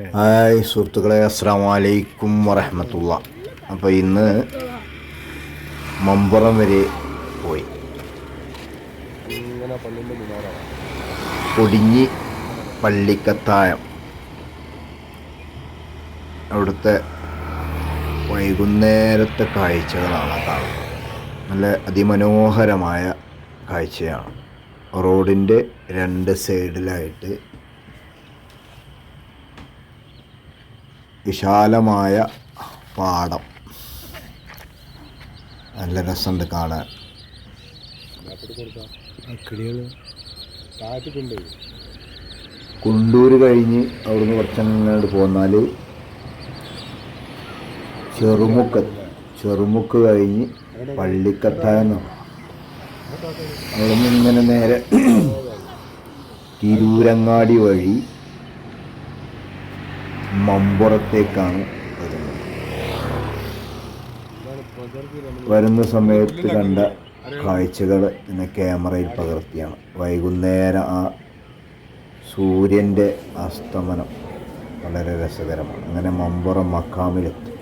Hi സുഹൃത്തുക്കളെ അസ്സാം വലൈക്കും വറഹമത്തുള്ള. അപ്പോൾ ഇന്ന് മമ്പുറം വരെ പോയി. പൊടിഞ്ഞി കൊടിഞ്ഞി പള്ളിക്കത്തായം. അവിടുത്തെ വൈകുന്നേരത്തെ കാഴ്ചകളാണ് കാണുന്നത് നല്ല അതിമനോഹരമായ കാഴ്ചയാണ്. റോഡിന്റെ രണ്ട് സൈഡിലായിട്ട് വിശാലമായ പാടം. നല്ല രസമുണ്ട് കാണാൻ. കുണ്ടൂർ കഴിഞ്ഞ് അവിടുന്ന് കുറച്ചങ്ങോട്ട് പോന്നാൽ ചെറുമുക്ക് ചെറുമുക്ക് കഴിഞ്ഞ് പള്ളിക്കത്തായെന്ന് അവിടുന്ന് ഇങ്ങനെ നേരെ തിരൂരങ്ങാടി വഴി മമ്പുറത്തേക്കാണ് വരുന്നത്. വരുന്ന സമയത്ത് കണ്ട കാഴ്ചകൾ ഇന്ന് ക്യാമറയിൽ പകർത്തിയാണ്. വൈകുന്നേരം ആ സൂര്യന്റെ അസ്തമനം വളരെ രസകരമാണ്. അങ്ങനെ മമ്പുറം മക്കാമിലെത്തി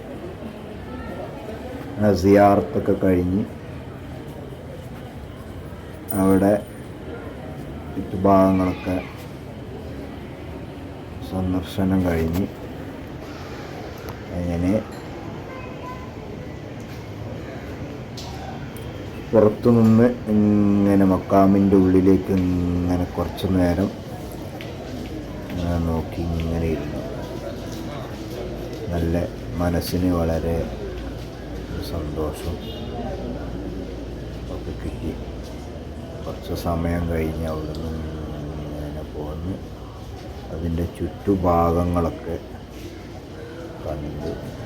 അങ്ങനെ സിയാർത്തൊക്കെ കഴിഞ്ഞ് അവിടെ ചുറ്റുഭാഗങ്ങളൊക്കെ സന്ദർശനം കഴിഞ്ഞ് അങ്ങനെ. പുറത്തുനിന്ന് ഇങ്ങനെ മക്കാമിന്റെ ഉള്ളിലേക്ക് ഇങ്ങനെ കുറച്ച് നേരം നോക്കി ഇങ്ങനെ ഇരുന്നു. നല്ല മനസ്സിന് വളരെ സന്തോഷം ഒക്കെ കിട്ടി. കുറച്ച് സമയം കഴിഞ്ഞ് അവിടെ നിന്ന് ഇങ്ങനെ പോന്ന്. അതിന്റെ ചുറ്റുഭാഗങ്ങളൊക്കെ കണ്ട്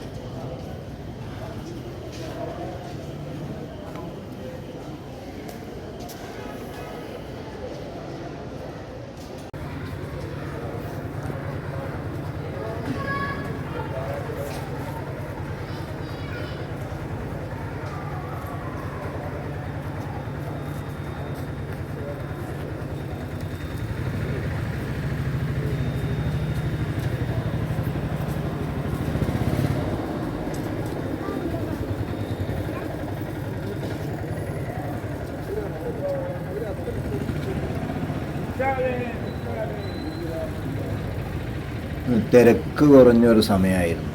തിരക്ക് കുറഞ്ഞൊരു സമയമായിരുന്നു.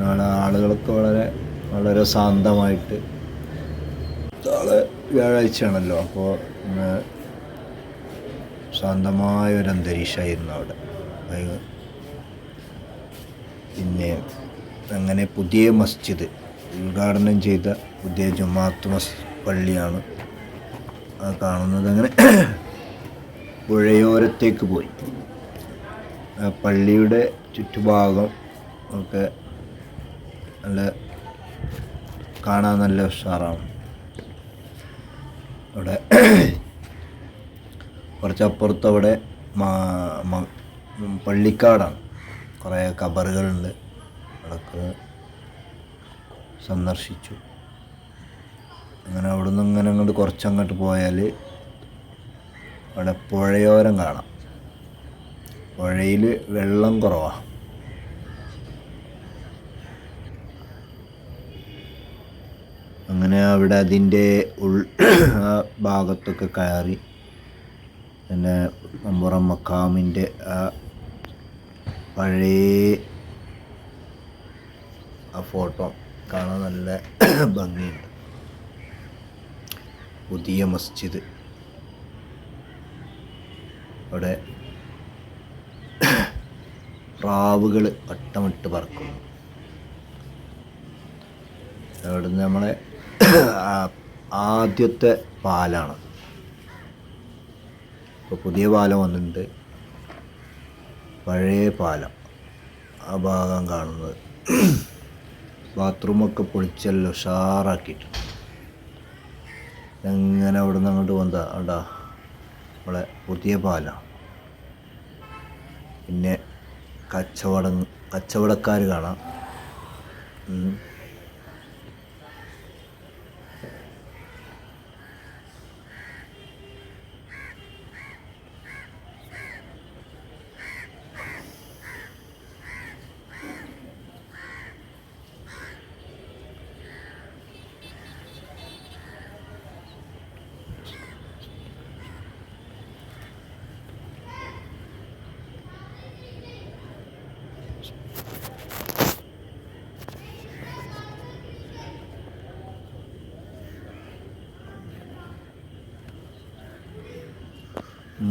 നാളെ ആളുകളൊക്കെ വളരെ വളരെ ശാന്തമായിട്ട് നാളെ വ്യാഴാഴ്ചയാണല്ലോ അപ്പോൾ ശാന്തമായ ഒരു അന്തരീക്ഷമായിരുന്നു അവിടെ. പിന്നെ അങ്ങനെ പുതിയ മസ്ജിദ് ഉദ്ഘാടനം ചെയ്ത പുതിയ ജുമാത്ത് മസ് പള്ളിയാണ് കാണുന്നത് അങ്ങനെ പുഴയോരത്തേക്ക് പോയി. പള്ളിയുടെ ചുറ്റുഭാഗം ഒക്കെ നല്ല കാണാൻ നല്ല ഉഷാറാണ്. അവിടെ കുറച്ചപ്പുറത്ത് അവിടെ പള്ളിക്കാടാണ്. കുറേ കബറുകളുണ്ട്. അതൊക്കെ സന്ദർശിച്ചു. അങ്ങനെ അവിടെ നിന്ന് ഇങ്ങനെ അങ്ങോട്ട് കുറച്ചങ്ങോട്ട് പോയാൽ അവിടെ പുഴയോരം കാണാം. പുഴയിൽ വെള്ളം കുറവാണ് അങ്ങനെ അവിടെ അതിന്റെ ഉൾ ആ ഭാഗത്തൊക്കെ കയറി പിന്നെ നമ്പുറം മക്കാമിന്റെ ആ പഴയ ആ ഫോട്ടോ കാണാൻ നല്ല ഭംഗിയുണ്ട്. പുതിയ മസ്ജിദ്. അവിടെ പ്രാവുകൾ വട്ടമിട്ട് പറക്കുന്നു. അവിടുന്ന് നമ്മളെ ആദ്യത്തെ പാലാണ്. ഇപ്പോൾ പുതിയ പാലം വന്നിട്ടുണ്ട്. പഴയ പാലം. ആ ഭാഗം കാണുന്നത്. ബാത്റൂമൊക്കെ പൊളിച്ചെല്ലാം ഉഷാറാക്കിയിട്ടുണ്ട്. എങ്ങനെ അവിടെ നിന്ന് അങ്ങോട്ട് വന്നതാ? അണ്ടാ നമ്മളെ പുതിയ പാലം. പിന്നെ കച്ചവടം കച്ചവടക്കാർ കാണാം.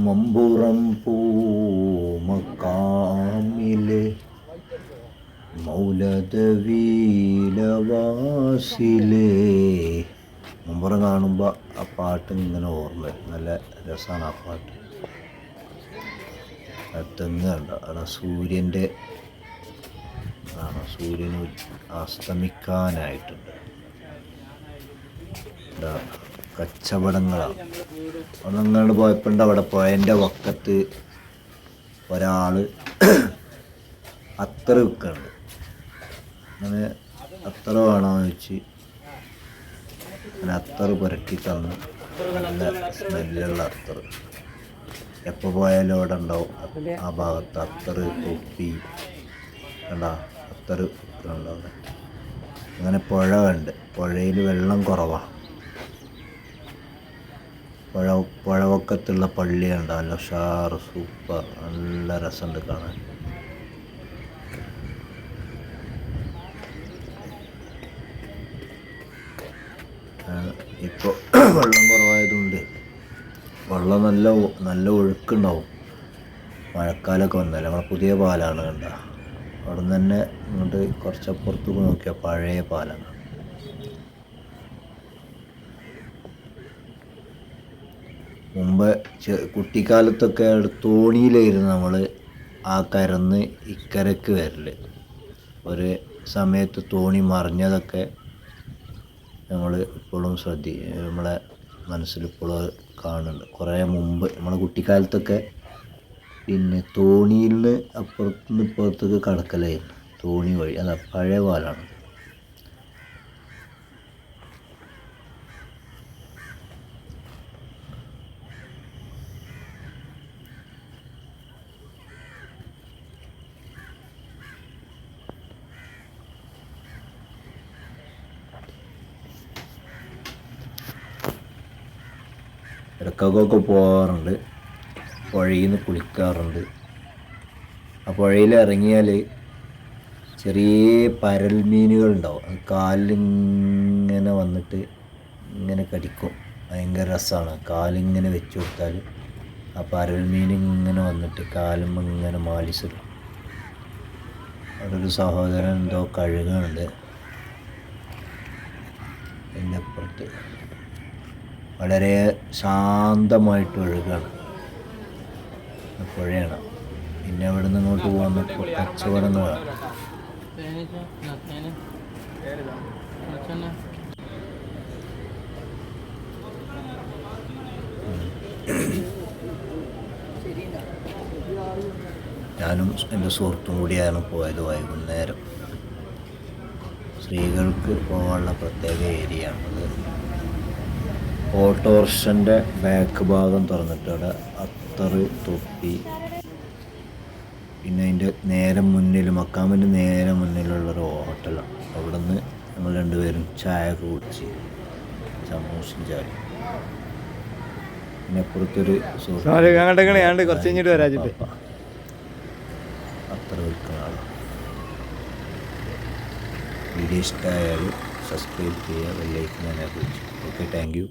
മമ്പുറം പൂമക്കാമിലെ മൗലതവീലവാസിലെ. മമ്പുറം കാണുമ്പോൾ ആ പാട്ട് ഇങ്ങനെ ഓർമ്മ നല്ല രസമാണ് ആ പാട്ട്. തെങ്ങ് കണ്ടോ? അവിടെ സൂര്യന്റെ ആണ്? സൂര്യന് അസ്തമിക്കാനായിട്ടുണ്ട് കച്ചവടങ്ങളാണ്. ഒന്നങ്ങാണ്ട് പോയപ്പോണ്ട് അവിടെ പോയതിന്റെ വക്കത്ത് ഒരാൾ അത്ര വിൽക്കുന്നുണ്ട് അങ്ങനെ അത്ര വേണമെന്ന് വെച്ച് അങ്ങനെ അത്ര പുരട്ടി തന്നു. നല്ല സ്മെല്ലുള്ള അത്ര എപ്പോൾ പോയാലും അവിടെ ഉണ്ടാവും. ആ ഭാഗത്ത് അത്ര തൊപ്പി കണ്ട അത്ര ഉണ്ട് അങ്ങനെ പുഴ കണ്ട്. പുഴയിൽ വെള്ളം കുറവാണ് പുഴ പുഴവക്കത്തുള്ള പള്ളി ഷാർ നല്ല സൂപ്പർ. നല്ല രസമുണ്ട് കാണാൻ. ഇപ്പോൾ വെള്ളം കുറവായതുകൊണ്ട് വെള്ളം നല്ല നല്ല ഒഴുക്കുണ്ടാവും. മഴക്കാലമൊക്കെ വന്നാലും. നമ്മളെ പുതിയ പാലാണ് കണ്ട. അവിടെ നിന്ന് തന്നെ ഇങ്ങോട്ട് കുറച്ചപ്പുറത്ത് നോക്കിയാൽ പഴയ പാലാണ്. മുമ്പ് കുട്ടിക്കാലത്തൊക്കെ തോണിയിലായിരുന്നു നമ്മൾ ആ കരന്ന് ഇക്കരക്ക് വരൽ ഒരു സമയത്ത് തോണി മറിഞ്ഞതൊക്കെ നമ്മൾ ഇപ്പോഴും ശ്രദ്ധി നമ്മളെ അത് കാണുന്നുണ്ട്. കുറേ മുമ്പ് നമ്മൾ കുട്ടിക്കാലത്തൊക്കെ പിന്നെ തോണിയിൽ നിന്ന് അപ്പുറത്തുനിന്ന് ഇപ്പുറത്തേക്ക് കടക്കലായിരുന്നു. തോണി വഴി. അതാ പഴയ പാലാണ് ഇടക്കൊക്കെ പോകാറുണ്ട് പുഴയിൽ നിന്ന് കുളിക്കാറുണ്ട്. ആ പുഴയിൽ ഇറങ്ങിയാൽ ചെറിയ പരൽ മീനുകളുണ്ടാവും അത് കാലിങ്ങനെ വന്നിട്ട് ഇങ്ങനെ കടിക്കും. ഭയങ്കര രസമാണ് കാലിങ്ങനെ വെച്ച് കൊടുത്താൽ ആ പരൽ മീൻ ഇങ്ങനെ വന്നിട്ട് കാലും ഇങ്ങനെ മാലിച്ചിടും അവിടെ ഒരു സഹോദരൻ എന്തോ കഴുകുന്നുണ്ട് എന്റെ അപ്പുറത്ത്. വളരെ ശാന്തമായിട്ട് ഒഴുകാണ്. പുഴയാണ്. പിന്നെ അവിടെ നിന്ന് ഇങ്ങോട്ട് പോകുന്ന കച്ചവടങ്ങളാണ് ഞാനും എന്റെ സുഹൃത്തും കൂടിയാണ് പോയത് വൈകുന്നേരം. സ്ത്രീകൾക്ക് പോകാനുള്ള പ്രത്യേക ഏരിയ ആണത് ഓട്ടോറിക്ഷന്റെ ബാക്ക് ഭാഗം തുറന്നിട്ട് അവിടെ അത്തറ് തൊപ്പി. പിന്നെ അതിന്റെ നേരെ മുന്നിൽ മക്കാമിന്റെ നേരെ മുന്നിലുള്ളൊരു ഹോട്ടലാണ് അവിടെ നിന്ന് ഞങ്ങൾ രണ്ടുപേരും ചായ ഒക്കെ കുടിച്ച് സമൂസം ചായ പിന്നെ അപ്പുറത്തൊരു കുറച്ച് കഴിഞ്ഞിട്ട്. അത്ര വിൽക്കുന്ന ആളാണ് വീഡിയോ ഇഷ്ടമായാൽ സബ്സ്ക്രൈബ് ചെയ്യുക ബെല്ലൈക്കൻ എന്നെ കുറിച്ച് ഓക്കെ താങ്ക് യു